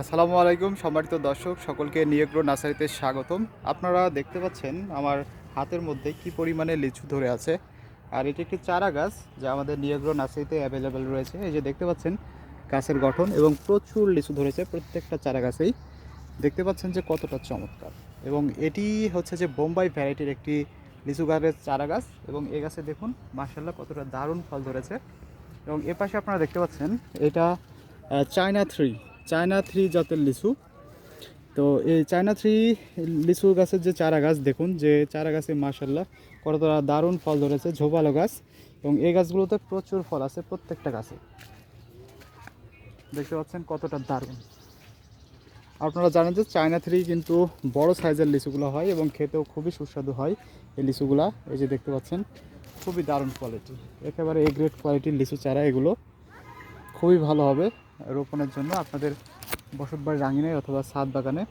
আসসালামু আলাইকুম, সম্মানিত দর্শক, সকলকে নিয়েগ্রো নার্সারিতে স্বাগতম। আপনারা দেখতে পাচ্ছেন আমার হাতের মধ্যে কি পরিমাণে লিচু ধরে আছে। আর এটি একটি চারা গাছ যা আমাদের নিয়েগ্রো নার্সারিতে অ্যাভেলেবেল রয়েছে। এই যে দেখতে পাচ্ছেন, গাছের গঠন এবং প্রচুর লিচু ধরেছে প্রত্যেকটা চারা গাছেই। দেখতে পাচ্ছেন যে কতটা চমৎকার। এবং এটি হচ্ছে যে বোম্বাই ভ্যারাইটির একটি লিচু গাছের চারা গাছ। এবং এ গাছে দেখুন মার্শাল্লাহ কতটা দারুণ ফল ধরেছে। এবং এ পাশে আপনারা দেখতে পাচ্ছেন, এটা চায়না থ্রি। চায়না থ্রি জাতের লিচু। তো এই চায়না থ্রি লিচু গাছের যে চারা গাছ, দেখুন যে চারা গাছে মার্শাল্লাহ কতটা দারুণ ফল ধরেছে, ঝোপালো গাছ। এবং এই গাছগুলোতে প্রচুর ফল আছে প্রত্যেকটা গাছে। দেখতে পাচ্ছেন কতটা দারুণ। আপনারা জানেন যে চায়না থ্রি কিন্তু বড় সাইজের লিচুগুলো হয় এবং খেতেও খুবই সুস্বাদু হয় এই লিচুগুলা। এই যে দেখতে পাচ্ছেন, খুবই দারুণ কোয়ালিটি একেবারে এ গ্রেড কোয়ালিটির লিচু চারা এগুলো। খুবই ভালো হবে। রোপণের জন্য আপনাদের বসতবাড়ির রাঙিনে অথবা ছাদ বাগানে।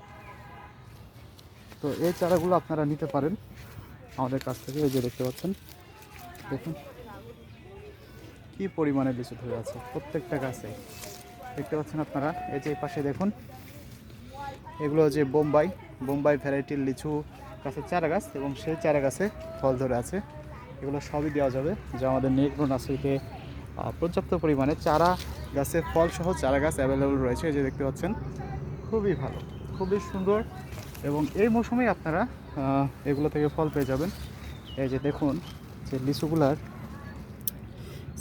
তো এই চারাগুলো আপনারা নিতে পারেন আমাদের কাছ থেকে, এই যে দেখতে পাচ্ছেন। দেখুন, কী পরিমাণে লিচু ধরে আছে, প্রত্যেকটা গাছে। দেখতে পাচ্ছেন আপনারা, এই যে পাশে দেখুন, এগুলো যে বোম্বাই বোম্বাই ভ্যারাইটির লিচু গাছের চারা গাছ এবং সেই চারা গাছে ফল ধরে আছে। এগুলো সবই দেওয়া যাবে, যা আমাদের নেগ্রো নার্সারিতে পর্যাপ্ত পরিমাণে চারা গাছে ফল সহ চারা গাছ অ্যাভেলেবল রয়েছে, এই যে দেখতে পাচ্ছেন। খুবই ভালো, খুবই সুন্দর। এবং এই মৌসুমেই আপনারা এগুলো থেকে ফল পেয়ে যাবেন। এই যে দেখুন, যে লিচুগুলার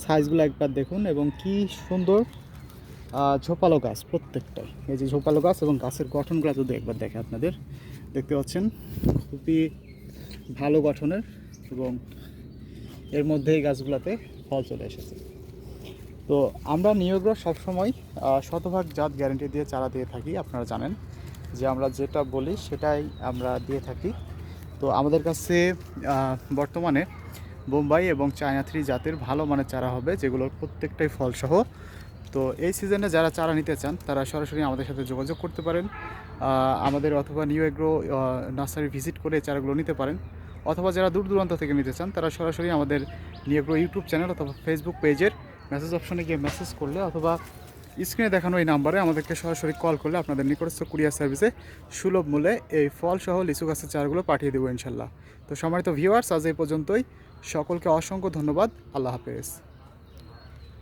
সাইজগুলো একবার দেখুন এবং কি সুন্দর ঝোপালো গাছ প্রত্যেকটাই। এই যে ঝোপালো গাছ এবং গাছের গঠনগুলো যদি একবার দেখে আপনাদের, দেখতে পাচ্ছেন, খুবই ভালো গঠনের এবং এর মধ্যেই গাছগুলোতে ফল চলে এসেছে। তো আমরা নিয়োগ্র সবসময় শতভাগ জাত গ্যারেন্টি দিয়ে চারা দিয়ে থাকি, আপনারা জানেন। যে আমরা যেটা বলি সেটাই আমরা দিয়ে থাকি। তো আমাদের কাছে বর্তমানে বোম্বাই এবং চায়না থ্রি জাতের ভালো মানের চারা হবে, যেগুলোর প্রত্যেকটাই ফলসহ। তো এই সিজনে যারা চারা নিতে চান, তারা সরাসরি আমাদের সাথে যোগাযোগ করতে পারেন। আমাদের অথবা নিউ এগ্রো নার্সারি ভিজিট করে চারাগুলো নিতে পারেন। অথবা যারা দূর দূরান্ত থেকে নিতে চান, তারা সরাসরি আমাদের নিউ এগ্রো ইউটিউব চ্যানেল অথবা ফেসবুক পেজের মেসেজ অপশনে গিয়ে মেসেজ করলে অথবা স্ক্রিনে দেখানো এই নাম্বারে আমাদেরকে সরাসরি কল করলে আপনাদের নিকটস্থ কুরিয়ার সার্ভিসে সুলভ মূল্যে এই ফলসহ লিচু গাছের চারাগুলো পাঠিয়ে দেবো ইনশাল্লাহ। তো সম্মানিত ভিউয়ার্স আজ এই পর্যন্তই। সকলকে অসংখ্য ধন্যবাদ। আল্লাহ হাফেজ।